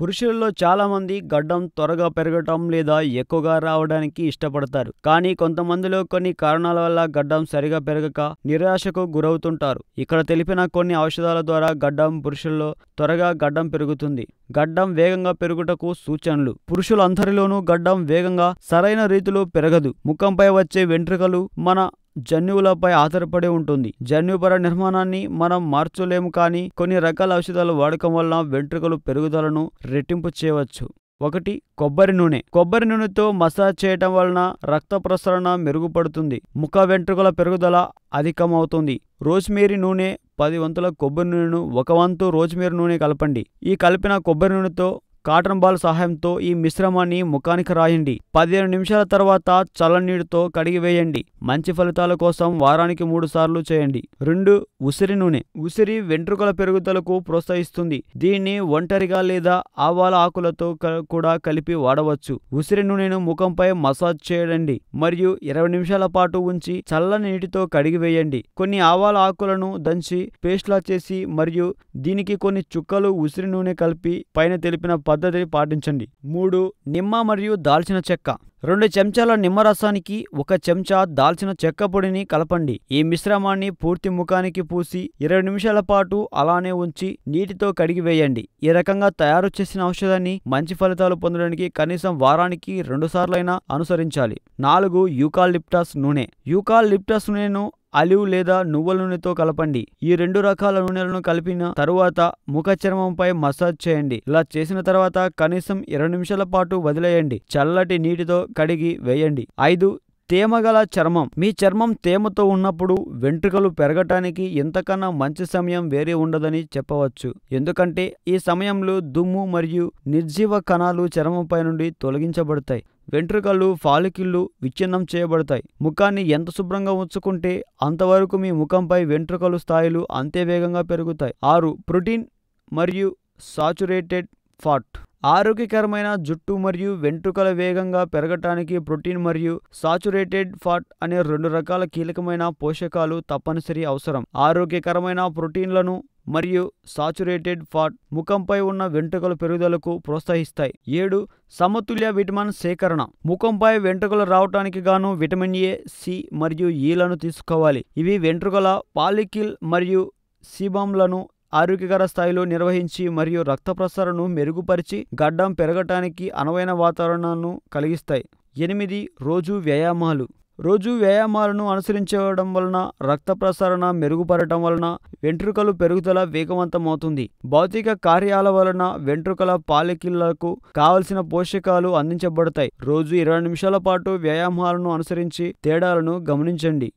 పురుషులలో చాలామంది గడ్డం త్వరగా పెరగటం లేదా ఎక్కువగా రావడానికి ఇష్టపడతారు. కానీ కొంతమందిలో కొన్ని కారణాల వల్ల గడ్డం సరిగా పెరగక నిరాశకు గురవుతుంటారు. ఇక్కడ తెలిపిన కొన్ని ఔషధాల ద్వారా గడ్డం పురుషుల్లో త్వరగా గడ్డం పెరుగుతుంది. గడ్డం వేగంగా పెరుగుటకు సూచనలు. పురుషులందరిలోనూ గడ్డం వేగంగా సరైన రీతిలో పెరగదు. ముఖంపై వచ్చే వెంట్రుకలు మన జన్యువులపై ఆధారపడి ఉంటుంది. జన్యుపర నిర్మాణాన్ని మనం మార్చలేము కానీ కొన్ని రకాల ఔషధాల వాడకం వలన వెంట్రుకలు పెరుగుదలను రెట్టింపు చేయవచ్చు. ఒకటి కొబ్బరి నూనె. కొబ్బరి నూనెతో మసాజ్ చేయటం వలన రక్త ప్రసరణ మెరుగుపడుతుంది. ముఖ వెంట్రుకల పెరుగుదల అధికమవుతుంది. రోజ్మేరీ నూనె పది వంతుల కొబ్బరి నూనెను ఒక వంతు రోజ్మేరీ నూనె కలపండి. ఈ కలిపిన కొబ్బరి నూనెతో కాటన్ బాల్ సహాయంతో ఈ మిశ్రమాన్ని ముఖానికి రాయండి. పదిహేను నిమిషాల తర్వాత చల్లనీటితో కడిగివేయండి మంచి ఫలితాల కోసం వారానికి మూడు సార్లు చేయండి. రెండు ఉసిరి నూనె. ఉసిరి వెంట్రుకల పెరుగుదలకు ప్రోత్సహిస్తుంది. దీన్ని ఒంటరిగా లేదా ఆవాల ఆకులతో కూడా కలిపి వాడవచ్చు. ఉసిరి నూనెను ముఖంపై మసాజ్ చేయండి. మరియు ఇరవై నిమిషాల పాటు ఉంచి చల్లని నీటితో కడిగివేయండి కొన్ని ఆవాల ఆకులను దంచి పేస్ట్లా చేసి మరియు దీనికి కొన్ని చుక్కలు ఉసిరి నూనె కలిపి పైన తెలిపిన పద్ధతిని పాటించండి. మూడు నిమ్మ మరియు దాల్చిన చెక్క. రెండు చెంచాల నిమ్మరసానికి ఒక చెంచా దాల్చిన చెక్క పొడిని కలపండి. ఈ మిశ్రమాన్ని పూర్తి ముఖానికి పూసి ఇరవై నిమిషాల పాటు అలానే ఉంచి నీటితో కడిగి వేయండి. ఈ రకంగా తయారు చేసిన ఔషధాన్ని మంచి ఫలితాలు పొందడానికి కనీసం వారానికి రెండు సార్లైనా అనుసరించాలి. నాలుగు యూకాలిప్టస్ నూనె. యూకాలిప్టస్ నూనెను అలివ్ లేదా నువ్వుల నూనెతో కలపండి. ఈ రెండు రకాల నూనెలను కలిపిన తరువాత ముఖ చర్మంపై మసాజ్ చేయండి. ఇలా చేసిన తర్వాత కనీసం ఇరవై నిమిషాల పాటు వదిలేయండి. చల్లటి నీటితో కడిగి వేయండి. ఐదు తేమగల చర్మం. మీ చర్మం తేమతో ఉన్నప్పుడు వెంట్రుకలు పెరగటానికి ఎంతకన్నా మంచి సమయం వేరే ఉండదని చెప్పవచ్చు. ఎందుకంటే ఈ సమయంలో దుమ్ము మరియు నిర్జీవ కణాలు చర్మంపై నుండి తొలగించబడతాయి. వెంట్రుకలు ఫాలికిళ్ళు విచ్ఛిన్నం చేయబడతాయి. ముఖాన్ని ఎంత శుభ్రంగా ఉంచుకుంటే అంతవరకు మీ ముఖంపై వెంట్రుకలు స్థాయిలు అంతే వేగంగా పెరుగుతాయి. ఆరు ప్రోటీన్ మరియు సాచురేటెడ్ ఫాట్. ఆరోగ్యకరమైన జుట్టు మరియు వెంట్రుకల వేగంగా పెరగటానికి ప్రోటీన్ మరియు సాచురేటెడ్ ఫాట్ అనే రెండు రకాల కీలకమైన పోషకాలు తప్పనిసరి అవసరం. ఆరోగ్యకరమైన ప్రోటీన్లను మరియు సాచురేటెడ్ ఫాట్ ముఖంపై ఉన్న వెంట్రుకల పెరుగుదలకు ప్రోత్సహిస్తాయి. ఏడు సమతుల్య విటమిన్ సేకరణ. ముఖంపై వెంట్రుకలు రావటానికి గాను విటమిన్ ఏ సి మరియు ఈలను తీసుకోవాలి. ఇవి వెంట్రుకల పాలికిల్ మరియు సీబాంలను ఆరోగ్యకర స్థాయిలో నిర్వహించి మరియు రక్త ప్రసరణను మెరుగుపరిచి గడ్డం పెరగటానికి అనువైన వాతావరణాన్ని కలిగిస్తాయి. ఎనిమిది రోజు వ్యాయామాలు. రోజు వ్యాయామాలను అనుసరించడం వలన రక్త ప్రసరణ మెరుగుపడటం వలన వెంట్రుకలు పెరుగుదల వేగవంతమవుతుంది. భౌతిక కార్యాల వలన వెంట్రుకల పాలికిళ్ళకు కావలసిన పోషకాలు అందించబడతాయి. రోజు ఇరవై నిమిషాల పాటు వ్యాయామాలను అనుసరించి తేడాలను గమనించండి.